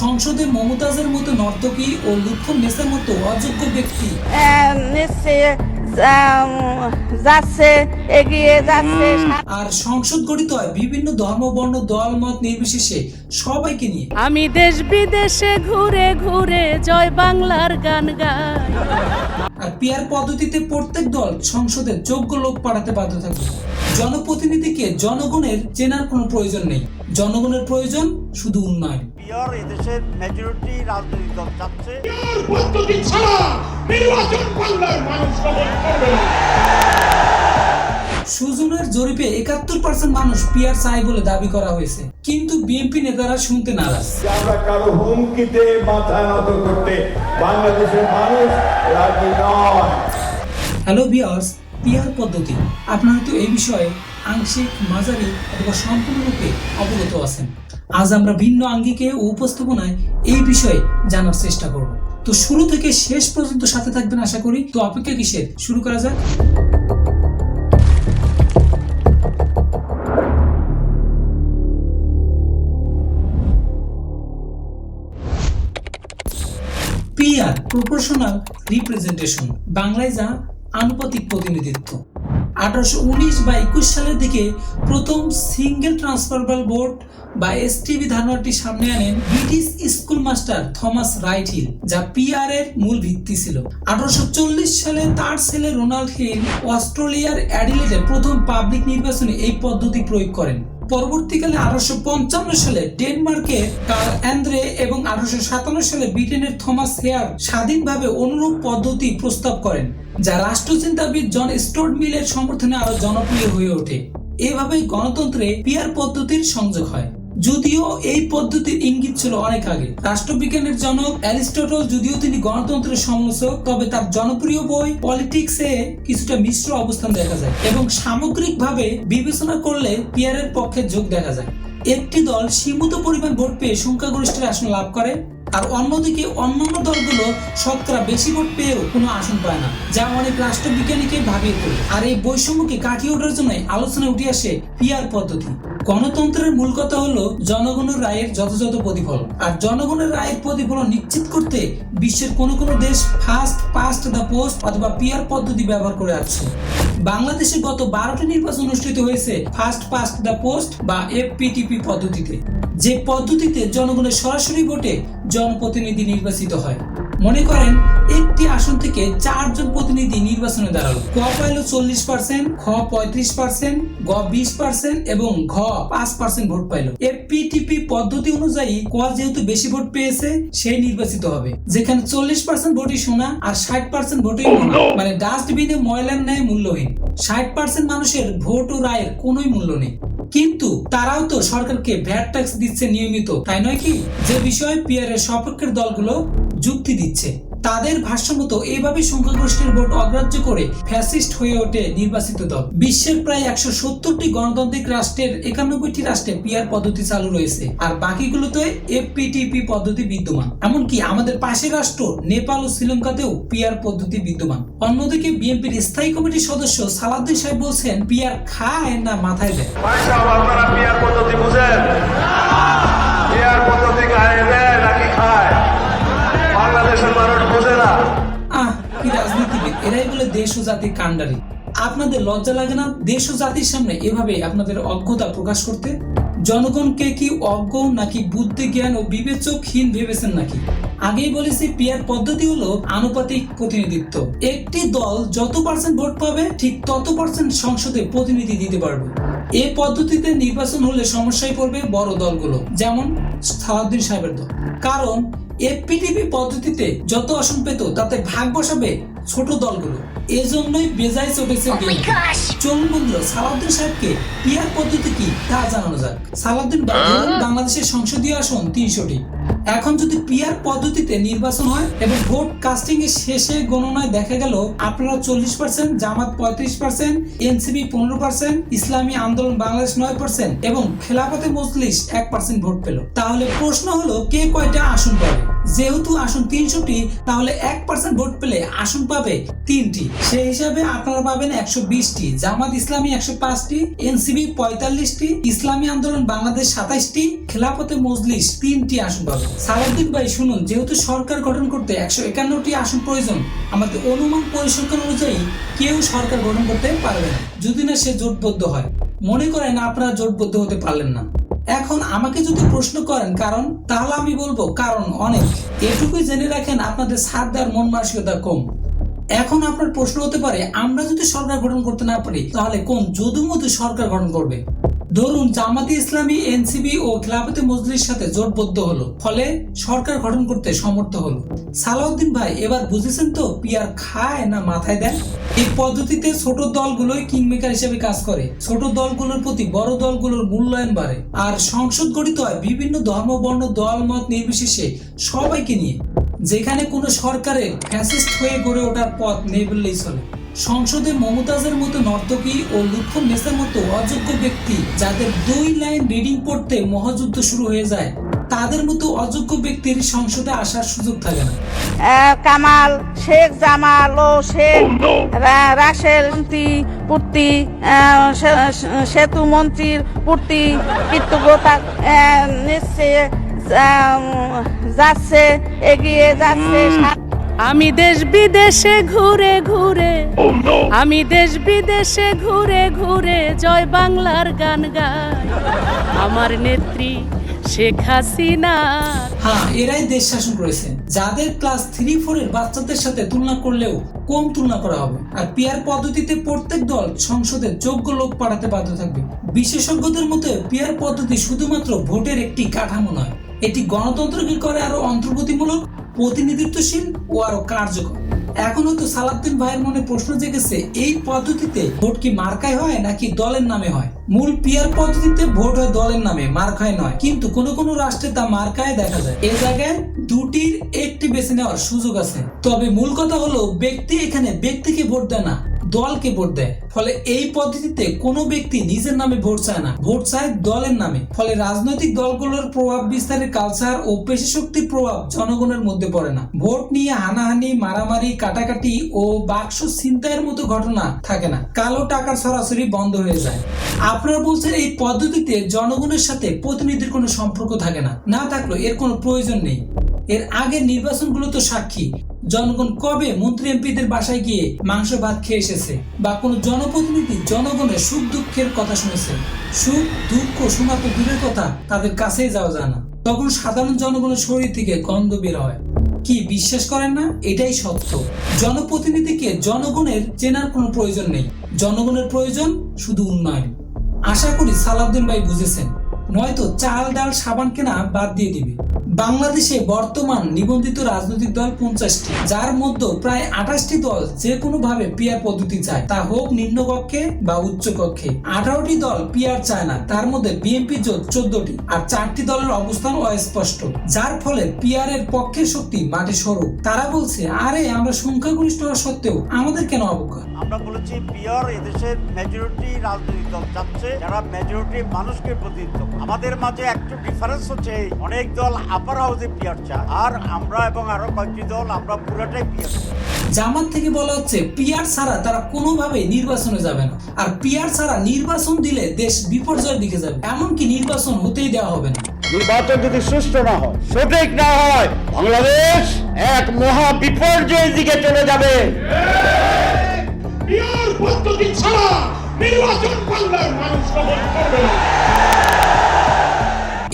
সংসদে মমতাজের মতো নর্তকী ও লুৎফুন নেসার মতো অযোগ্য ব্যক্তি। যাচ্ছে এগিয়ে যাচ্ছে। আর সংসদ গঠিত হয় বিভিন্ন ধর্ম বর্ণ দল মত নির্বিশেষে সবাইকে নিয়ে। আমি দেশ বিদেশে ঘুরে ঘুরে জয় বাংলার গান গাই। আর পিয়ার পদ্ধতিতে প্রত্যেক দল সংসদে যোগ্য লোক পাঠাতে বাধ্য থাকবে জনপ্রতিনিধিকে জনগণের চেনার কোনো প্রয়োজন নেই। জনগণের প্রয়োজন শুধু উন্নয়ন। পিওর এদেশের মেজরিটি রাজনৈতিক দল চাচ্ছে। পদ্ধতি ছাড়া নির্বাচন বাংলার মানুষ করবে সুজনের জরিপে একাত্তর পার্সেন্ট মানুষ পিয়ার চাই বলে দাবি করা হয়েছে। কিন্তু বিএনপি নেতারা শুনতে নারাজ। আমরা কারও হুমকিতে মাথা নত করতে বাংলাদেশের মানুষ রাজি নয়। হ্যালো বিয়ার্স পিয়ার পদ্ধতি। আপনারা তো এই বিষয়ে আংশিক মাঝারি অথবা সম্পূর্ণরূপে অবগত আছেন। আজ আমরা ভিন্ন আঙ্গিকে ও উপস্থাপনায় এই বিষয়ে জানার চেষ্টা করব। তো শুরু থেকে শেষ পর্যন্ত সাথে থাকবেন আশা করি। তো অপেক্ষা কিসের? শুরু করা যাক। পিআর প্রপোর্শনাল রিপ্রেজেন্টেশন বাংলায় যা আনুপাতিক প্রতিনিধিত্ব। আঠারোশো উনিশ বা একুশ সালের দিকে প্রথম সিঙ্গেল ট্রান্সফারবল বোর্ড বা এসটিভি ধারণাটি সামনে আনেন British school master Thomas Wright Hill, যা পিআর এর মূল ভিত্তি ছিল। আঠারোশো চল্লিশ সালে তার ছেলে রোনাল্ড হিল অস্ট্রেলিয়ার অ্যাডিলেডে প্রথম পাবলিক নির্বাচনে এই পদ্ধতি প্রয়োগ করেন। পরবর্তীকালে আঠারোশো পঞ্চান্ন সালে ডেনমার্কে কার অ্যান্দ্রে এবং আঠারোশো সাতান্ন সালে ব্রিটেনের থমাস হেয়ার স্বাধীনভাবে অনুরূপ পদ্ধতি প্রস্তাব করেন, যা রাষ্ট্রচিন্তাবিদ জন স্টোর্ড মিলের সমর্থনে আরও জনপ্রিয় হয়ে ওঠে। এভাবেই গণতন্ত্রে পিয়ার পদ্ধতির সংযোগ হয়। যদিও এই পদ্ধতির ইঙ্গিত ছিল অনেক আগে। রাষ্ট্রবিজ্ঞানের জনক অ্যারিস্টটল যদিও তিনি গণতন্ত্রের সমালোচক তবে তার জনপ্রিয় বই পলিটিক্স এ কিছুটা মিশ্র অবস্থান দেখা যায় এবং সামগ্রিক ভাবে বিবেচনা করলে পিয়ারের পক্ষে যোগ দেখা যায়। একটি দল সীমিত পরিমাণ ভোট পেয়ে সংখ্যাগরিষ্ঠের আসন লাভ করে আর অন্যদিকে অন্যান্য দলগুলো শতকরা বেশি ভোট পেয়েও কোনো আসন পায় না, যা অনেক রাষ্ট্রবিজ্ঞানীকে ভাবিয়ে তোলে। আর এই বৈষম্যকে কাটিয়ে ওঠার জন্য আলোচনা উঠে আসে পিয়ার পদ্ধতি। গণতন্ত্রের মূল কথা হলো জনগণের রায়ের যথাযথ প্রতিফলন। আর জনগণের রায়ের প্রতিফলন নিশ্চিত করতে বিশ্বের কোন কোন দেশ ফার্স্ট পাস্ট দ্য পোস্ট অথবা পিয়ার পদ্ধতি ব্যবহার করে আসছে। বাংলাদেশে গত বারোটি নির্বাচন অনুষ্ঠিত হয়েছে ফার্স্ট পাস্ট দ্য পোস্ট বা এফপিটিপি পদ্ধতিতে। যে পদ্ধতিতে জনগণের সরাসরি ভোটে জনপ্রতিনিধি নির্বাচিত হয়। মনে করেন একটি আসন থেকে চারজন প্রতিনিধি নির্বাচনে দাঁড়াল। ক পাইল চল্লিশ পার্সেন্ট খ পঁয়ত্রিশ পার্সেন্ট গ বিশ পার্সেন্ট এবং ঘ পাঁচ পার্সেন্ট ভোট পাইল। এফপিটিপি পদ্ধতি অনুযায়ী ক যেহেতু বেশি ভোট পেয়েছে সেই নির্বাচিত হবে। যেখানে চল্লিশ পার্সেন্ট ভোটই সোনা আর ষাট পার্সেন্ট ভোটই মোনা মানে ডাস্টবিনে ময়লার ন্যায় মূল্যহীন। ষাট পার্সেন্ট মানুষের ভোট ও রায়ের কোনোই মূল্য নেই। কিন্তু তারাও তো সরকারকে ভ্যাট ট্যাক্স দিচ্ছে নিয়মিত তাই নয় কি? যে বিষয়ে পিয়ারের সপক্ষের দলগুলো যুক্তি দিচ্ছে। তাদের ভাষ্য মতো এইভাবে সংখ্যাগরিষ্ঠের ভোট অগ্রাহ্য করে ফ্যাসিস্ট হয়ে ওঠে নির্বাচিত দল। বিশ্বের প্রায় একশো সত্তরটি গণতান্ত্রিক রাষ্ট্রের একানব্বইটি রাষ্ট্রে পিয়ার পদ্ধতি চালু রয়েছে, আর বাকিগুলোতে এফপিটিপি পদ্ধতি বিদ্যমান। এমনকি আমাদের পাশের রাষ্ট্র, নেপাল ও শ্রীলঙ্কাতেও পিয়ার পদ্ধতি বিদ্যমান। অন্যদিকে বিএনপির স্থায়ী কমিটির সদস্য সালাউদ্দিন সাহেব বলছেন পিয়ার খায় না মাথায় দেয়। পিয়ার পদ্ধতি বুঝেন। পিয়ার পদ্ধতি খায় মানুষ বোঝে না। আহ, কি রাজনীতিবিদ এরাই বলে দেশ ও জাতির কাণ্ডারি। আপনাদের লজ্জা লাগে না? দেশ ও জাতির সামনে এভাবে আপনাদের অজ্ঞতা প্রকাশ করতে? জনগণকে কি অজ্ঞ নাকি বুদ্ধি জ্ঞান ও বিবেচকহীন ভেবেছেন নাকি? আগেই বলেছি, পিয়ার পদ্ধতি হলো আনুপাতিক প্রতিনিধিত্ব। একটি দল যত পার্সেন্ট ভোট পাবে, ঠিক তত পার্সেন্ট সংসদে প্রতিনিধি দিতে পারবে। এই পদ্ধতিতে নির্বাচন হলে সমস্যায় পড়বে বড় দলগুলো, যেমন সালাউদ্দিন সাহেবের দল। কারণ এফপিটিপি পদ্ধতিতে যত আসন পেত তাতে ভাগ বসাবে ছোট দলগুলো। এজন্যই বেজায় চটেছে বিএনপি। চলুন বন্ধুরা সালাউদ্দিন সাহেবকে পিয়ার পদ্ধতি কি তা জানানো যাক। সালাউদ্দিন বাংলাদেশের সংসদীয় আসন তিনশোটি। এখন যদি পিয়ার পদ্ধতিতে নির্বাচন হয় এবং ভোট কাস্টিং এর শেষে গণনায় দেখা গেল আপনারা চল্লিশ পার্সেন্ট জামাত পঁয়ত্রিশ পার্সেন্ট এনসিবি পনেরো পার্সেন্ট ইসলামী আন্দোলন বাংলাদেশ নয় পার্সেন্ট এবং খেলাফতে মজলিস এক পার্সেন্ট ভোট পেল। তাহলে প্রশ্ন হলো কে কয়টা আসন পাবে? যেহেতু আসন তিনশোটি, তাহলে এক পার্সেন্ট ভোট পেলে আসন পাবে তিনটি। সেই হিসাবে আপনারা পাবেন একশো বিশটি, জামাত ইসলামী একশো পাঁচটি এনসিবি পঁয়তাল্লিশটি, ইসলামী আন্দোলন বাংলাদেশ সাতাইশটি, খেলাফতে মজলিস তিনটি আসন পাবে। সালাউদ্দিন ভাই, শুনুন, যেহেতু সরকার গঠন করতে একশো একান্নটি আসন প্রয়োজন, আমাদের অনুমান পরিসংখ্যান অনুযায়ী কেউ সরকার গঠন করতে পারবে না। যদি না সে জোটবদ্ধ হয়। মনে করেন আপনারা জোটবদ্ধ হতে পারলেন না। এখন আমাকে যদি প্রশ্ন করেন, কারণ তাহলে আমি বলব, কারণ অনেক। এটুকুই জেনে রাখেন, আপনাদের সাথ দেওয়ার মন মানসিকতা কম। এখন আপনার প্রশ্ন হতে পারে, আমরা যদি সরকার গঠন করতে না পারি, তাহলে কোন যদুমধু সরকার গঠন করবে? ধরুন, জামাতি ইসলামী এনসিবি ও খেলাফতে মজলির সাথে জোটবদ্ধ হলো। ফলে সরকার গঠন করতে সমর্থ হলো। সালাউদ্দিন ভাই, এবার বুঝেছেন তো পিয়ার খায় না মাথায় দেন? এই পদ্ধতিতে ছোট দলগুলোই কিংমেকার হিসেবে কাজ করে। ছোট দলগুলোর প্রতি বড় দলগুলোর মূল্যায়ন বাড়ে। আর সংসদ গঠিত হয় বিভিন্ন ধর্ম, বর্ণ, দল, মত নির্বিশেষে সবাইকে নিয়ে। যেখানে কোনো সরকারের ফ্যাসিস্ট হয়ে গড়ে ওঠার পথ নেই বললেই চলে। সংসদে মমতাজের মতো নর্তকী ও লুৎফুন নেসার মতো অযোগ্য ব্যক্তি যাদের দুই লাইন রিডিং পড়তে মহাযুদ্ধ শুরু হয়ে যায় তাদের মতো অযোগ্য ব্যক্তির সংসদে আসার সুযোগ থাকে না। কামাল শেখ জামাল ও শেখ রা- পূর্তি সেতু মন্ত্রীর পূর্তি কৃতজ্ঞতা আহ, নিচ্ছে আহ, যাচ্ছে এগিয়ে যাচ্ছে আমি দেশ বিদেশে ঘুরে ঘুরে। আমি দেশ বিদেশে ঘুরে ঘুরে জয় বাংলার গান গাই। আমার নেত্রী শেখ হাসিনা। হ্যাঁ এরাই দেশ শাসন করেছে। যাদের ক্লাস থ্রি ফোর এর বাচ্চাদের সাথে তুলনা করলেও কম তুলনা করা হবে। আর পিয়ার পদ্ধতিতে প্রত্যেক দল সংসদে যোগ্য লোক পাঠাতে বাধ্য থাকবে। বিশেষজ্ঞদের মতে পিয়ার পদ্ধতি শুধুমাত্র ভোটের একটি কাঠামো নয় এটি গণতন্ত্রকে করে আরও অন্তর্গতিমূলক প্রতিনিধিত্বশীল ও আরও কার্যকর। এখন হয়তো সালাদ্দিন ভাইয়ের মনে প্রশ্ন জেগেছে, এই পদ্ধতিতে ভোট কি মার্কায় হয় নাকি দলের নামে হয়? মূল পিয়ার পদ্ধতিতে ভোট হয় দলের নামে, মার্কায় নয়। কিন্তু কোন কোন রাষ্ট্রে তা মার্কায় দেখা যায়। এ জায়গায় দুটির একটি বেছে নেওয়ার সুযোগ আছে। তবে মূল কথা হলো, ব্যক্তি এখানে ব্যক্তিকে ভোট দেয় না। দলকে ভোট দেয়। ফলে এই পদ্ধতিতে কোনো ব্যক্তি নিজের নামে ভোট চায় না। ভোট চায় দলের নামে। ফলে রাজনৈতিক দলগুলোর প্রভাব, বিস্তারের কালচার ও পেশি শক্তির প্রভাব জনগণের মধ্যে পড়ে না। ভোট নিয়ে হানাহানি, মারামারি, কাটাকাটি ও বাক্স ছিনতাইয়ের মতো ঘটনা থাকে না। কালো টাকার সরাসরি বন্ধ হয়ে যায়। আপনারা বলছেন এই পদ্ধতিতে জনগণের সাথে প্রতিনিধির কোনো সম্পর্ক থাকে না। না থাকলেও এর কোনো প্রয়োজন নেই। এর আগের নির্বাচনগুলো তো সাক্ষী। জনগণ কবে মন্ত্রী এমপিদের বাসায় গিয়ে মাংস ভাত খেয়ে এসেছে? বা কোনো জনপ্রতিনিধি জনগণের সুখ দুঃখের কথা শুনেছে? সুখ, দুঃখ শোনা তো দূরের কথা, তাদের কাছেই যাওয়া যায় না। তখন সাধারণ জনগণের শরীর থেকে গন্ধ বের হয়। কি বিশ্বাস করেন না? এটাই সত্য। জনপ্রতিনিধিকে জনগণের চেনার কোনো প্রয়োজন নেই। জনগণের প্রয়োজন শুধু উন্নয়ন। আশা করি সালাউদ্দিন ভাই বুঝেছেন। নয়তো চাল, ডাল, সাবান কেনা বাদ দিয়ে দিবে। বাংলাদেশে বর্তমান নিবন্ধিত রাজনৈতিক দল পঞ্চাশটি, যার মধ্যে প্রায় আঠাশটি দল যে কোনো ভাবে পিয়ার পদ্ধতি চায়, তা হোক নিম্নকক্ষে বা উচ্চ কক্ষে। আঠারোটি দল পিয়ার চায় না, তার মধ্যে বিএনপি জোট চোদ্দটি, আর চারটি দলের অবস্থান অস্পষ্ট, যার ফলে পিয়ার এর পক্ষের শক্তি মাটি সরু। তারা বলছে, আরে, আমরা সংখ্যাগরিষ্ঠ হওয়া সত্ত্বেও আমাদের কেন অবজ্ঞা? আমরা বলেছি, পিয়ার এদেশের মেজরিটি রাজনৈতিক দল চাচ্ছে, যারা মেজরিটি মানুষকে প্রতিনিধিত্ব। আমাদের মাঝে একটু ডিফারেন্স হচ্ছে অনেক দল আপার হাউসে পিয়ার চায় আর আমরা এবং আরও কয়েকটি দল আমরা পুরোটাই পিয়ার। জামাত থেকে বলা হচ্ছে পিয়ার ছাড়া তারা কোনোভাবে নির্বাচনে যাবে না। আর পিয়ার ছাড়া নির্বাচন দিলে দেশ বিপর্যয়ের দিকে যাবে। এমনকি নির্বাচন হতেই দেওয়া হবে না। নির্বাচন যদি সুষ্ঠু না হয় সঠিক না হয় বাংলাদেশ এক মহা বিপর্যয়ের দিকে চলে যাবে। পিওর পদ্ধতি ছাড়া নির্বাচন বাংলার মানুষ করবে না।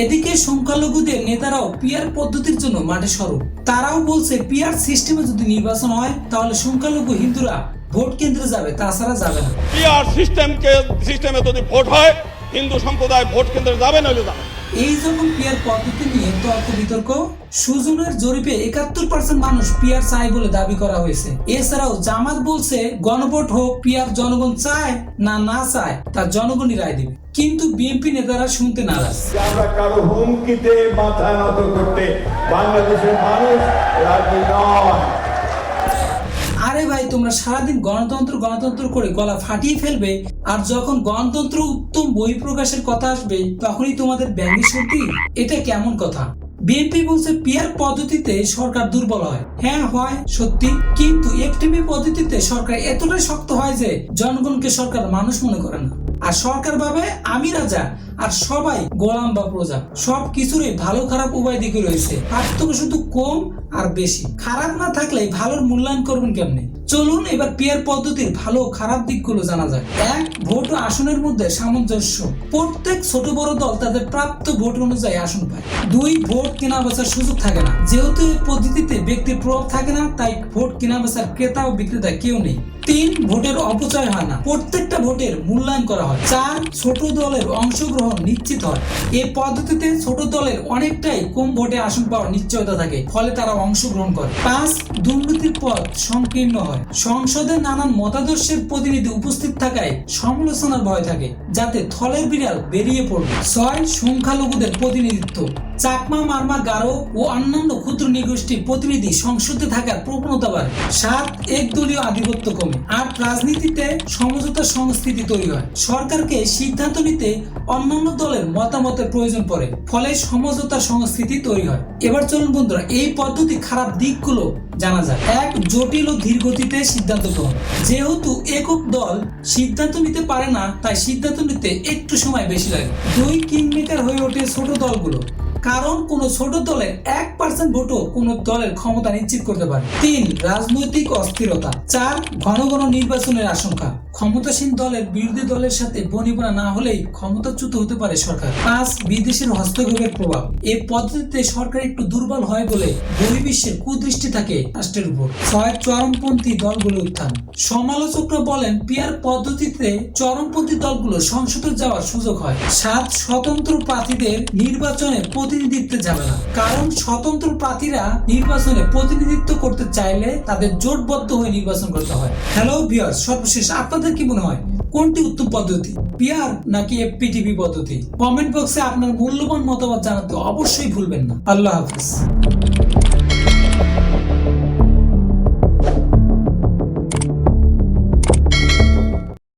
এদিকে সংখ্যালঘুদের নেতারাও পিয়ার পদ্ধতির জন্য মাঠে সরব তারাও বলছে পিয়ার সিস্টেমে যদি নির্বাচন হয়, তাহলে সংখ্যালঘু হিন্দুরা ভোট কেন্দ্রে যাবে, তাছাড়া যাবে না পিয়ার সিস্টেমকে সিস্টেমে যদি ভোট হয়, হিন্দু সম্প্রদায় ভোট কেন্দ্রে যাবে, নইলে যাবে না। এই যখন পিয়ার পদ্ধতি নিয়ে তর্ক বিতর্ক সুজনের জরিপে একাত্তর পার্সেন্ট মানুষ পিয়ার চায় বলে দাবি করা হয়েছে। এছাড়াও জামাত বলছে গণভোট হোক পিয়ার জনগণ চায় না না চায় তা জনগণই রায় দিবে। কিন্তু বিএনপি নেতারা শুনতে নারাজ। আমরা কারও হুমকিতে মাথা নত করতে বাংলাদেশের মানুষ রাজি নয় আরে ভাই তোমরা সারাদিন গণতন্ত্র গণতন্ত্র করে গলা ফাটিয়ে ফেলবে। আর যখন গণতন্ত্র উত্তম বই প্রকাশের কথা আসবে, তখনই তোমাদের ব্যাঙ্গি সত্যি? এটা কেমন কথা? বিএনপি বলছে পিয়ার পদ্ধতিতে সরকার দুর্বল হয়। হ্যাঁ হয়, সত্যি। কিন্তু এফটিপি পদ্ধতিতে সরকার এতটাই শক্ত হয় যে জনগণকে সরকার মানুষ মনে করে না। আর সরকার ভাবে আমি রাজা, আর সবাই গোলাম বা প্রজা। সব কিছুরই ভালো খারাপ উভয় দিকে রয়েছে। পার্থক্য শুধু কম আর বেশি। খারাপ না থাকলে ভালোর মূল্যায়ন করবেন কেমনে? চলুন এবার পিয়ার পদ্ধতির ভালো খারাপ দিকগুলো জানা যায় এক, ভোট আসনের মধ্যে সামঞ্জস্য। প্রত্যেক ছোট বড় দল তাদের প্রাপ্ত ভোট অনুযায়ী আসন পায়। দুই, ভোট কেনা বেচার সুযোগ থাকে না। যেহেতু এই পদ্ধতিতে ব্যক্তির প্রভাব থাকে না, তাই ভোট কেনা বেচার ক্রেতা ও বিক্রেতা কেউ নেই। তিন, ভোটের অপচয় হয় না। প্রত্যেকটা ভোটের মূল্যায়ন করা হয়। চার, ছোট দলের অংশগ্রহণ নিশ্চিত হয়। এই পদ্ধতিতে ছোট দলের অনেকটাই কম ভোটে আসন পাওয়ার নিশ্চয়তা থাকে। ফলে তারা অংশগ্রহণ করে। পাঁচ দুর্নীতির পথ সংকীর্ণ হয়। সংসদে নানান মতাদর্শের প্রতিনিধি উপস্থিত থাকায় সমালোচনার ভয় থাকে, যাতে থলের বিড়াল বেরিয়ে পড়বে। ছয় সংখ্যালঘুদের প্রতিনিধিত্ব। চাকমা, মারমা, গারো ও অন্যান্য ক্ষুদ্র নিগোষ্ঠীর প্রতিনিধি সংসদে থাকার প্রবণতা বাড়ে। সাত, একদলীয় আধিপত্য কমে। আট, রাজনীতিতে সমঝোতা সংস্কৃতি তৈরি হয়। সরকারকে সিদ্ধান্ত নিতে অন্যান্য দলের মতামতের প্রয়োজন পড়ে, ফলে সমঝোতা সংস্কৃতি তৈরি হয়। এবার চলুন বন্ধুরা, এই পদ্ধতি খারাপ দিকগুলো জানা যায় এক, জটিল ও ধীর গতিতে সিদ্ধান্ত গ্রহণ। যেহেতু একক দল সিদ্ধান্ত নিতে পারে না, তাই সিদ্ধান্ত নিতে একটু সময় বেশি লাগে। দুই, কিংমেকার হয়ে ওঠে ছোট দলগুলো। কারণ কোন ছোট দলের এক পার্সেন্ট ভোটও কোন দলের ক্ষমতা নিশ্চিত করতে পারে। তিন, রাজনৈতিক অস্থিরতা। চার, ঘন ঘন নির্বাচনের আশঙ্কা। ক্ষমতাসীন দলের বিরোধী দলের সাথে বনিবনা না হলেই ক্ষমতাচ্যুত হতে পারে সরকার। পাঁচ, বিদেশের হস্তক্ষেপের প্রভাব। এই পদ্ধতিতে সরকার একটু দুর্বল হয় বলে বহির্বিশ্বের কুদৃষ্টি থাকে রাষ্ট্রের উপর। ছয়, চরমপন্থী দলগুলো উত্থান। সমালোচকরা বলেন, পিয়ার পদ্ধতিতে চরমপন্থী দলগুলো সংসদে যাওয়ার সুযোগ হয়। সাত, স্বতন্ত্র প্রার্থীদের নির্বাচনে প্রতিনিধিত্ব যাবে না। কারণ স্বতন্ত্র প্রার্থীরা নির্বাচনে প্রতিনিধিত্ব করতে চাইলে তাদের জোটবদ্ধ হয়ে নির্বাচন করতে হয়। হ্যালো বিয়ার সর্বশেষ আপনাদের কি মনে হয়? কোনটি উত্তম পদ্ধতি? পিয়ার নাকি এফপিটিভি পদ্ধতি? কমেন্ট বক্সে আপনার মূল্যবান মতামত জানাতে অবশ্যই ভুলবেন না। আল্লাহ হাফিজ।